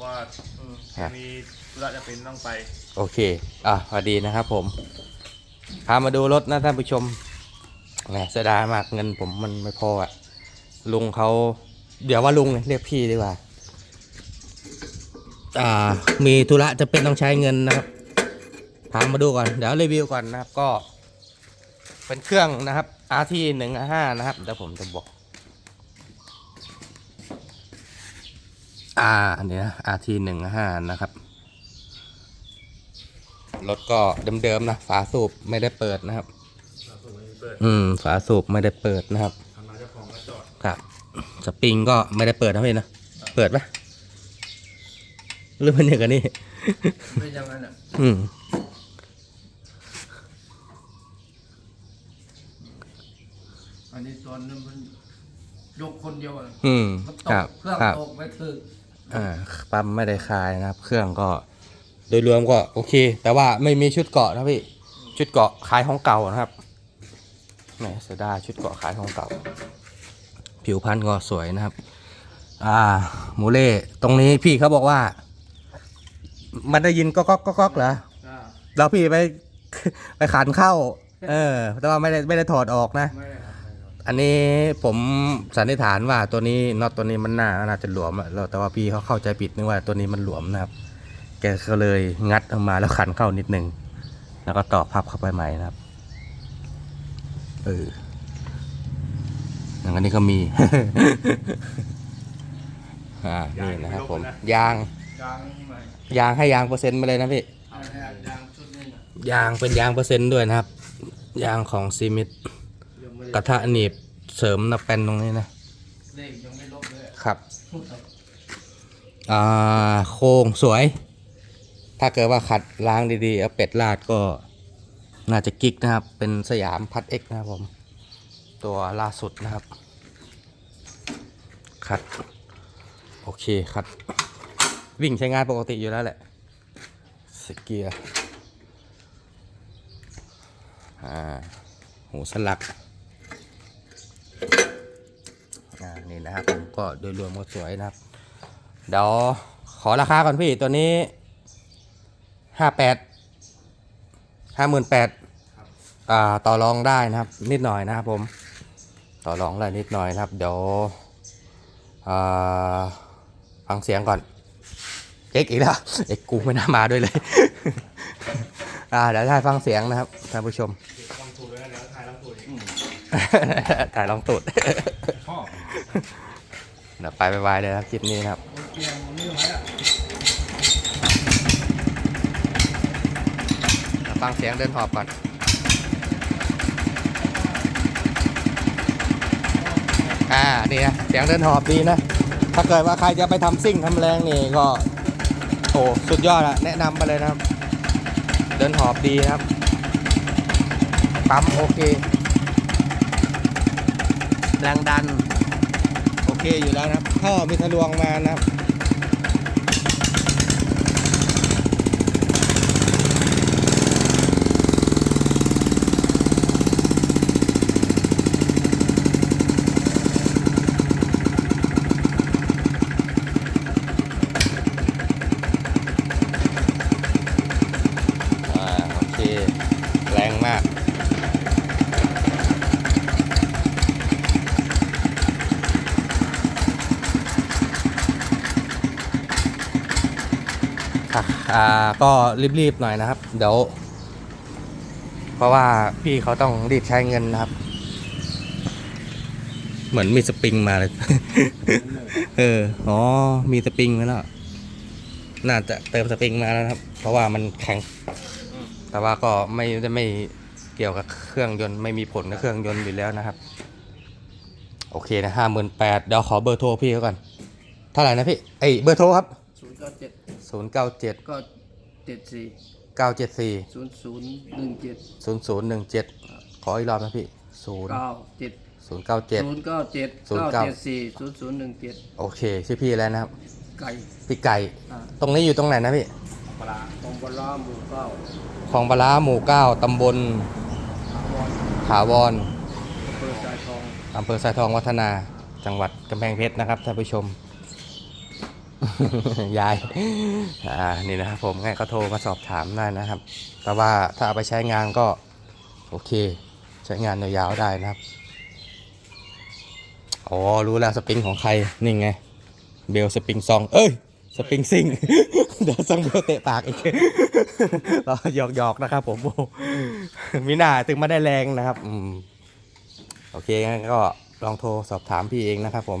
ะว่าอืมครับ มีธุระจะเป็นต้องไป โอเค อะสวัสดีนะครับผม พามาดูรถนะท่านผู้ชม แหมเสียดายมากเงินผมมันไม่พออะลุงเขา เดี๋ยวว่าลุงเลยเรียกพี่ดีกว่า อ่า มีธุระจะเป็นต้องใช้เงินนะครับ พามาดูก่อน เดี๋ยวรีวิวก่อนนะครับ ก็ เป็นเครื่องนะครับ RT 1 5นะครับ เดี๋ยวผมจะบอก อ่าอันนี้นะ RT 1 5นะครับ รถก็เดิมๆนะ ฝาสูบไม่ได้เปิดนะครับ อืม ฝาสูบไม่ได้เปิดนะครับทำมาเจ้าของก็จอดครับ สปริงก็ไม่ได้เปิดนะพี่นะ เปิดปะหรือมันอย่างกันนี่เป็นอย่างนั้นอะ อืมอันนี้ตอนนั้นมันยกคนเดียวอะอืม มันตครักบเครื่องครับตกไปถึง อ่าปั๊มไม่ได้คลายนะครับ เครื่องก็โดยรวมก็โอเค แต่ว่าไม่มีชุดเกาะนะพี่ชุดเกาะขายของเก่านะครับแหมเสียดายชุดเกาะขายของเก่า ผิวพรรณก็สวยนะครับ อ่าหมูเล่ตรงนี้พี่เขาบอกว่า มันได้ยินก็ก็ก็ก็เหรออ่าเราพี่ไปไปขันเข้า เออ แต่ว่าไม่ได้ไม่ได้ถอดออกนะ ไม่ได้ อันนี้ผมสันนิษฐานว่าตัวนี้น็อตตัวนี้มันน่าน่าจะหลวมอะแล้วแต่ว่าพี่เขาเข้าใจผิดนึกว่าตัวนี้มันหลวมนะครับ แกก็เลยงัดออกมาแล้วขันเข้านิดนึง แล้วก็ต่อพับเข้าไปใหม่นะครับเอออย่างอันนี้ก็มีอ่านี่นะครับผมยางยางใหม่ยางให้ยางเปอร์เซ็นต์มาเลยนะพี่อันนี้ยางชุดนี้น่ะยางเป็นยางเปอร์เซ็นต์ด้วยนะครับ ยางของซีมิตยังไม่ กระทะหนีบเสริมนับเป็นตรงนี้นะเลขยังไม่ลบเลยครับอ่าโครงสวย ถ้าเกิดว่าขัดล้างดีๆเอาเป็ดลาดก็ น่าจะกิ๊กนะครับ เป็นสยามพัดเอ็กนะครับผม ตัวล่าสุดนะครับ ขัด โอเคขัด วิ่งใช้งานปกติอยู่แล้วแหละสเกียร์อ่าหูสลัก อ่านี่นะครับผมก็โดยรวมก็สวยนะครับ เดี๋ยวขอราคาก่อนพี่ตัวนี้ห้าแปดห้าหมื่นแปดอ่าต่อรองได้นะครับ นิดหน่อยนะครับผมต่อรองได้นิดหน่อยนะครับ เดี๋ยวอ่าฟังเสียงก่อนเอ็กอีกแล้วเอ็กกูไม่น่ามาด้วยเลย อ่าเดี๋ยวให้ฟังเสียงนะครับท่านผู้ชมลองถูกเลยนะเดี๋ยวถ่ายลองถูกอีกถ่ายลองตูดชอบ เดี๋ยวไปไปๆเลยนะครับคลิปนี้นะครับเดี๋ยวฟังเสียงเดินหอบก่อนอ่านี่นะเสียงเดินหอบดีนะ ถ้าเกิดว่าใครจะไปทำซิ่งทำแรงนี่ก็โอ้สุดยอดอะแนะนำไปเลยนะครับ เดินหอบดีนะครับปั๊มโอเค แรงดัน เคอยู่แล้วนะครับ ท่อมีทะลวงมานะครับ อ่าโอเค แรงมาก ค่ะอ่าก็รีบๆหน่อยนะครับ เดี๋ยว เพราะว่าพี่เขาต้องรีบใช้เงินนะครับ เหมือนมีสปริงมาเลย เออ อ๋อ มีสปริงมาแล้ว น่าจะเติมสปริงมาแล้วครับ เพราะว่ามันแข็ง แต่ว่าก็ไม่ได้ไม่เกี่ยวกับเครื่องยนต์ไม่มีผลกับเครื่องยนต์อยู่แล้วนะครับ โอเคนะห้าหมื่นแปดเดี๋ยวขอเบอร์โทรพี่เขาก่อน เท่าไหร่นะพี่เอ้เบอร์โทรครับ ศูนย์เก้าเจ็ด ศูนย์เก้าเจ็ดก็เจ็ดสี่เก้าเจ็ดสี่ศูนย์ศูนย์หนึ่งเจ็ดศูนย์ศูนย์หนึ่งเจ็ดขออีกรอบนะพี่ศูนย์เก้าเจ็ดศูนย์เก้าเจ็ดศูนย์เก้าเจ็ดศูนย์เก้าเก้าเจ็ดสี่ศูนย์ศูนย์หนึ่งเจ็ดโอเคชื่อพี่แล้วนะครับ ไก่พี่ไก่ อ่าตรงนี้อยู่ตรงไหนนะพี่ปลาตองบลาหมู่เก้าคลองปลาร้าหมู่เก้าตำบลถาวรถาวรอำเภอสายทอง อำเภอสายทองวัฒนา จังหวัดกำแพงเพชรนะครับท่านผู้ชม ยาย อ่า นี่นะครับผมไงก็โทรมาสอบถามได้นะครับ แต่ว่าถ้าเอาไปใช้งานก็ โอเค ใช้งานยาวๆได้นะครับ อ๋อ รู้แล้วสปริงของใคร นี่ไง เบลสปริงซอง เอ้ย สปริงซิง เดี๋ยวซองเบลเตะปากอีกเราหยอกหยอกๆนะครับผมมิน่าถึงไมาได้แรงนะครับ อืม โอเคงั้นก็ลองโทรสอบถามพี่เองนะครับผม